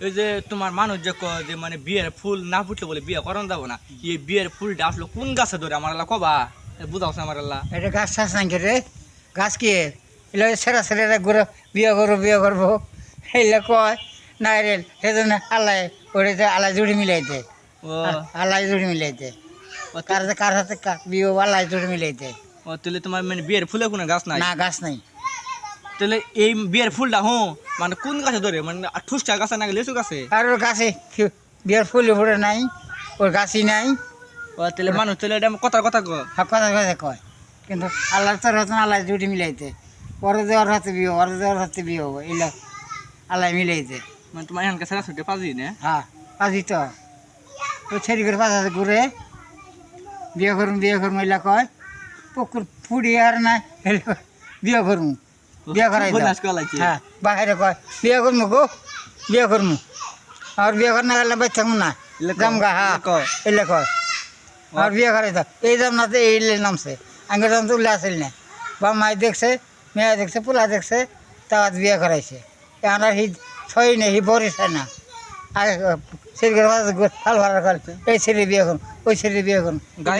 এই যে তোমার মানুষ যে কয় যে মানে বিয়ের ফুল না ফুটলে বলে বিয়ে করান যাব না এই বিয়ের ফুলটা আসলে কোন গাছে ধরে? আমার আল্লাহ কবা। বুঝাওছে আমার আল্লাহ। এটা গাছ টাছ নাকি রে? গাছ কি? এগুলো ছেড়া ছেড়ে ঘুরে বিয়ে করব বিয়ে করব। এইগুলো কয় না রে সেজন্য আল্লাহ ওটাতে আল্লাহ জুড়ি মিলাইতে। ও। আল্লাহ জুড়ি মিলাইতে। ও কার হাতে কার হাতে কা- বিয়ে আল্লাহ জুড়ি মিলাইতে। ও তাহলে তোমার মানে বিয়ের ফুলে কোনো গাছ নাই? না গাছ নাই। তাহলে এই বিয়ের ফুলটা হুঁ মানে কোন গাছে ধরে? মানে ঠুসটা গাছে না লেচু গাছে? আর ওর গাছে বিয়ের ফুল ফুলে নাই ওর গাছই নাই। ও তাহলে মানুষ তাহলে এটা কথা কথা কয়। সব কথা কথা কয়। কিন্তু আল্লাহ তোর হাতে আল্লাহ জুড়ি মিলাইতে। পরে দেওয়ার হাতে বিয়ে পরে দেওয়ার হাতে বিয়ে হব এগুলো আল্লাহ মিলাইতে। মানে তোমার এখানকার ছেড়া ছুটে পাজি না? হ্যাঁ পাজি তো। ওই ছেড়ি করে পাঁচ হাজার ঘুরে বিয়ে করুন বিয়ে করুন এলা কয়। পুকুর ফুড়ি আর না বিয়ে করুন বিয়ে করাই। হ্যাঁ বাইরে কয় বিয়ে করব গো বিয়ে করব আর বিয়ে করে না গেলে থাকুন না হ্যাঁ এলে কয়। এলে কয় আর বিয়ে করাই দাও। এই দাম না তো এই নামছে। আগে দাম তো উল্লে আসেল না। বা মাই দেখছে মেয়ে দেখছে পোলা দেখছে তার বিয়ে করাইছে। এখন আর হি ছয় নেই হি বরিস না। আগে সেদিকে ভালো ভালো এই ছেলে বিয়ে করুন ওই ছেলে বিয়ে করুন